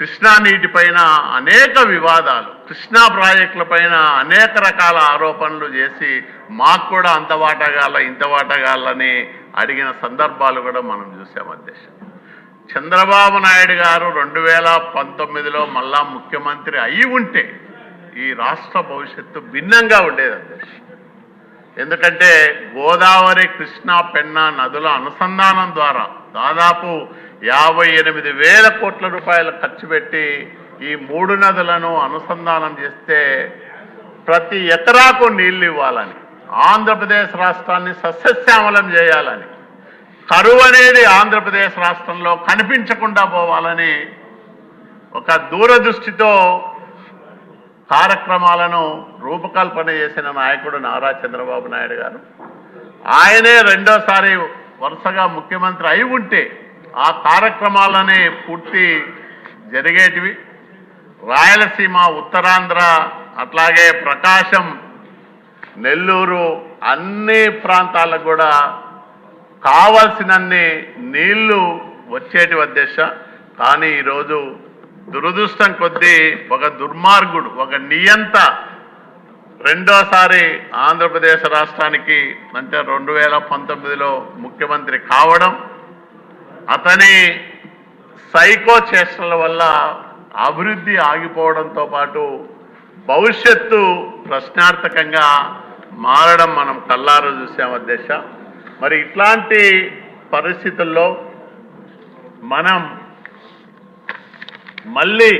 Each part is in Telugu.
కృష్ణా నీటిపైన అనేక వివాదాలు కృష్ణా ప్రాజెక్టుల పైన అనేక రకాల ఆరోపణలు చేసి మాకు కూడా అంత వాటగాల ఇంత వాటగాలని అడిగిన సందర్భాలు కూడా మనం చూసాం అధ్యక్ష. చంద్రబాబు నాయుడు గారు రెండు వేల పంతొమ్మిదిలో మళ్ళా ముఖ్యమంత్రి అయి ఉంటే ఈ రాష్ట్ర భవిష్యత్తు భిన్నంగా ఉండేది అధ్యక్ష. ఎందుకంటే గోదావరి కృష్ణా పెన్నా నదుల అనుసంధానం ద్వారా దాదాపు యాభై ఎనిమిది వేల కోట్ల రూపాయలు ఖర్చు పెట్టి ఈ మూడు నదులను అనుసంధానం చేస్తే ప్రతి ఎకరాకు నీళ్ళు ఇవ్వాలని ఆంధ్రప్రదేశ్ రాష్ట్రాన్ని సస్యశ్యామలం చేయాలని కరువు అనేది ఆంధ్రప్రదేశ్ రాష్ట్రంలో కనిపించకుండా పోవాలని ఒక దూరదృష్టితో కార్యక్రమాలను రూపకల్పన చేసిన నాయకుడు నారా చంద్రబాబు నాయుడు గారు. ఆయనే రెండోసారి వరుసగా ముఖ్యమంత్రి అయి ఉంటే ఆ కార్యక్రమాలని పూర్తి జరిగేటివి. రాయలసీమ ఉత్తరాంధ్ర అట్లాగే ప్రకాశం నెల్లూరు అన్ని ప్రాంతాలకు కూడా కావలసినన్ని నీళ్ళు వచ్చేటి ఉద్దేశ. కానీ ఈరోజు దురదృష్టం కొద్దీ ఒక దుర్మార్గుడు ఒక నియంత రెండోసారి ఆంధ్రప్రదేశ్ రాష్ట్రానికి అంటే రెండు వేల పంతొమ్మిదిలో ముఖ్యమంత్రి కావడం అతని సైకో చేష్టల వల్ల అభివృద్ధి ఆగిపోవడంతో పాటు భవిష్యత్తు ప్రశ్నార్థకంగా మారడం మనం కల్లారు చూసాం అధ్యక్ష. మరి ఇట్లాంటి పరిస్థితుల్లో మనం మళ్ళీ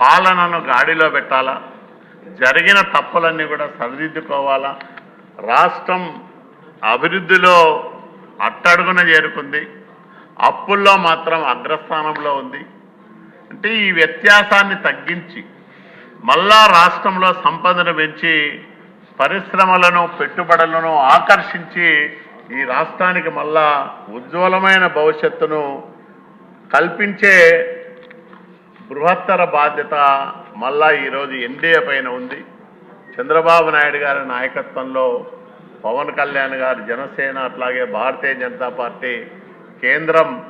పాలనను గాడిలో పెట్టాలా? జరిగిన తప్పులన్నీ కూడా సరిదిద్దుకోవాలా? రాష్ట్రం అభివృద్ధిలో అట్టడుగున చేరుకుంది. అప్పుల్లో మాత్రం అగ్రస్థానంలో ఉంది. అంటే ఈ వ్యత్యాసాన్ని తగ్గించి మళ్ళా రాష్ట్రంలో సంపదను పెంచి పరిశ్రమలను పెట్టుబడులను ఆకర్షించి ఈ రాష్ట్రానికి మళ్ళా ఉజ్వలమైన భవిష్యత్తును కల్పించే బృహత్తర బాధ్యత మళ్ళా ఈరోజు ఎన్డీఏ పైన ఉంది. చంద్రబాబు నాయుడు గారి నాయకత్వంలో పవన్ కళ్యాణ్ గారు జనసేన అట్లాగే భారతీయ జనతా పార్టీ కేంద్రం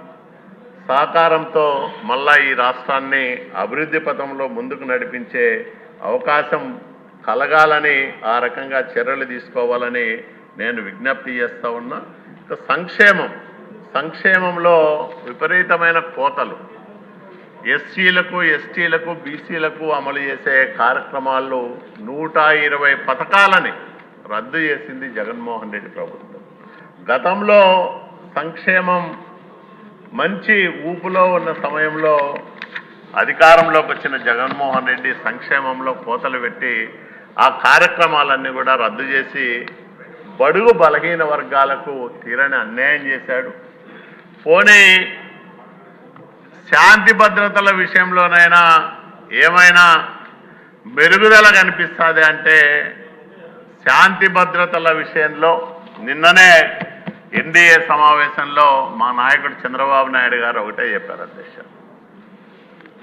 సహకారంతో మళ్ళా ఈ రాష్ట్రాన్ని అభివృద్ధి పథంలో ముందుకు నడిపించే అవకాశం కలగాలని ఆ రకంగా చర్యలు తీసుకోవాలని నేను విజ్ఞప్తి చేస్తూ ఉన్నా. సంక్షేమం. సంక్షేమంలో విపరీతమైన కోతలు. ఎస్సీలకు ఎస్టీలకు బీసీలకు అమలు చేసే కార్యక్రమాల్లో నూట ఇరవై పథకాలని రద్దు చేసింది జగన్మోహన్ రెడ్డి ప్రభుత్వం. గతంలో సంక్షేమం మంచి ఊపులో ఉన్న సమయంలో అధికారంలోకి వచ్చిన జగన్మోహన్ రెడ్డి సంక్షేమంలో కోతలు పెట్టి ఆ కార్యక్రమాలన్నీ కూడా రద్దు చేసి బడుగు బలహీన వర్గాలకు తీరని అన్యాయం చేశాడు. పోనీ శాంతి భద్రతల విషయంలోనైనా ఏమైనా మెరుగుదల కనిపిస్తుంది అంటే శాంతి భద్రతల విషయంలో నిన్ననే ఎన్డీఏ సమావేశంలో మా నాయకుడు చంద్రబాబు నాయుడు గారు ఒకటే చెప్పారు అధ్యక్ష.